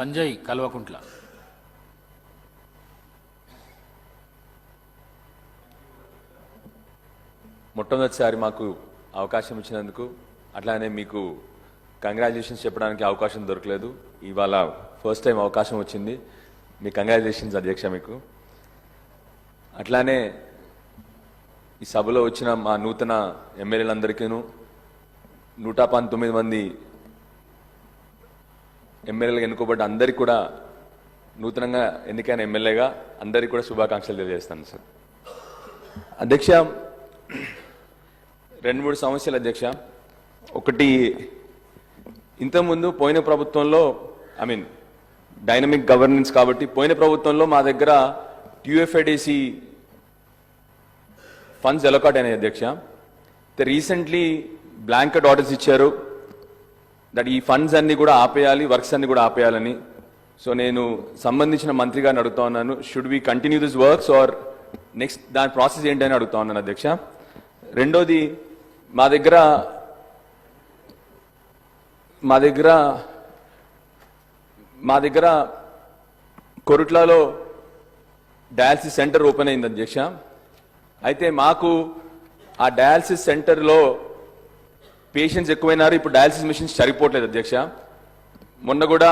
సంజయ్ కల్వకుంట్ల. మొట్టమొదటిసారి మాకు అవకాశం ఇచ్చినందుకు అట్లానే మీకు కంగ్రాచులేషన్స్ చెప్పడానికి అవకాశం దొరకలేదు. ఇవాళ ఫస్ట్ టైం అవకాశం వచ్చింది. మీ కంగ్రాచులేషన్స్ అధ్యక్ష మీకు. అట్లానే ఈ సభలో వచ్చిన మా నూతన ఎమ్మెల్యేలందరికీను నూట పంతొమ్మిది మంది ఎమ్మెల్యేలుగా ఎన్నుకోబడ్డ అందరికీ కూడా నూతనంగా ఎన్నికైన ఎమ్మెల్యేగా అందరికీ కూడా శుభాకాంక్షలు తెలియజేస్తాను సార్. అధ్యక్ష రెండు మూడు సమస్యలు అధ్యక్ష. ఒకటి ఇంతకుముందు పోయిన ప్రభుత్వంలో ఐ మీన్ డైనమిక్ గవర్నెన్స్ కాబట్టి పోయిన ప్రభుత్వంలో మా దగ్గర టీయూఎఫ్ఐడిసి ఫండ్స్ ఎలకాట్ అయినాయి అధ్యక్ష. రీసెంట్లీ బ్లాంకెట్ ఆర్డర్స్ ఇచ్చారు. దట్ ఈ ఫండ్స్ అన్ని కూడా ఆపేయాలి వర్క్స్ అన్ని కూడా ఆపేయాలని. సో నేను సంబంధించిన మంత్రి గారిని అడుగుతా ఉన్నాను should we continue this works or next దాని ప్రాసెస్ ఏంటని అడుగుతా ఉన్నాను అధ్యక్ష. రెండోది మా దగ్గర మా దగ్గర మా దగ్గర కొరుట్లలో డయాలసిస్ సెంటర్ ఓపెన్ అయింది అధ్యక్ష. అయితే మాకు ఆ డయాలసిస్ సెంటర్లో పేషెంట్స్ ఎక్కువైనారు ఇప్పుడు డయాలసిస్ మిషన్స్ సరిపోవట్లేదు అధ్యక్ష. మొన్న కూడా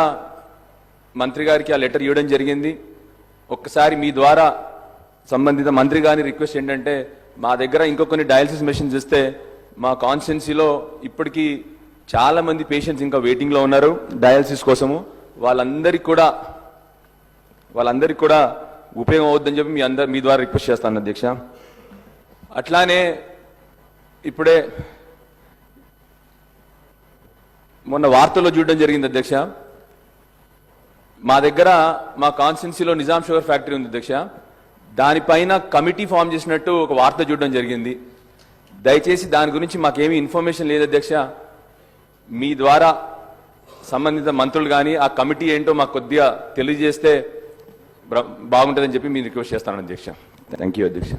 మంత్రి గారికి ఆ లెటర్ ఇవ్వడం జరిగింది. ఒక్కసారి మీ ద్వారా సంబంధిత మంత్రి గారిని రిక్వెస్ట్ ఏంటంటే మా దగ్గర ఇంకో కొన్ని డయాలసిస్ మెషిన్స్ ఇస్తే మా కాన్స్టిట్యున్సీలో ఇప్పటికీ చాలా మంది పేషెంట్స్ ఇంకా వెయిటింగ్లో ఉన్నారు డయాలసిస్ కోసము. వాళ్ళందరికీ కూడా వాళ్ళందరికీ కూడా ఉపయోగం అవుద్దని చెప్పి మీ అందరు మీ ద్వారా రిక్వెస్ట్ చేస్తాను అధ్యక్ష. అట్లానే ఇప్పుడే మొన్న వార్తల్లో చూడడం జరిగింది అధ్యక్ష. మా దగ్గర మా కాన్స్టిట్యున్సీలో నిజాం షుగర్ ఫ్యాక్టరీ ఉంది అధ్యక్ష. దానిపైన కమిటీ ఫామ్ చేసినట్టు ఒక వార్త చూడడం జరిగింది. దయచేసి దాని గురించి మాకేమీ ఇన్ఫర్మేషన్ లేదు అధ్యక్ష. మీ ద్వారా సంబంధిత మంత్రులు కానీ ఆ కమిటీ ఏంటో మాకు కొద్దిగా తెలియజేస్తే బాగుంటుందని చెప్పి మీరు రిక్వెస్ట్ చేస్తాను అధ్యక్ష. థ్యాంక్ యూ అధ్యక్ష.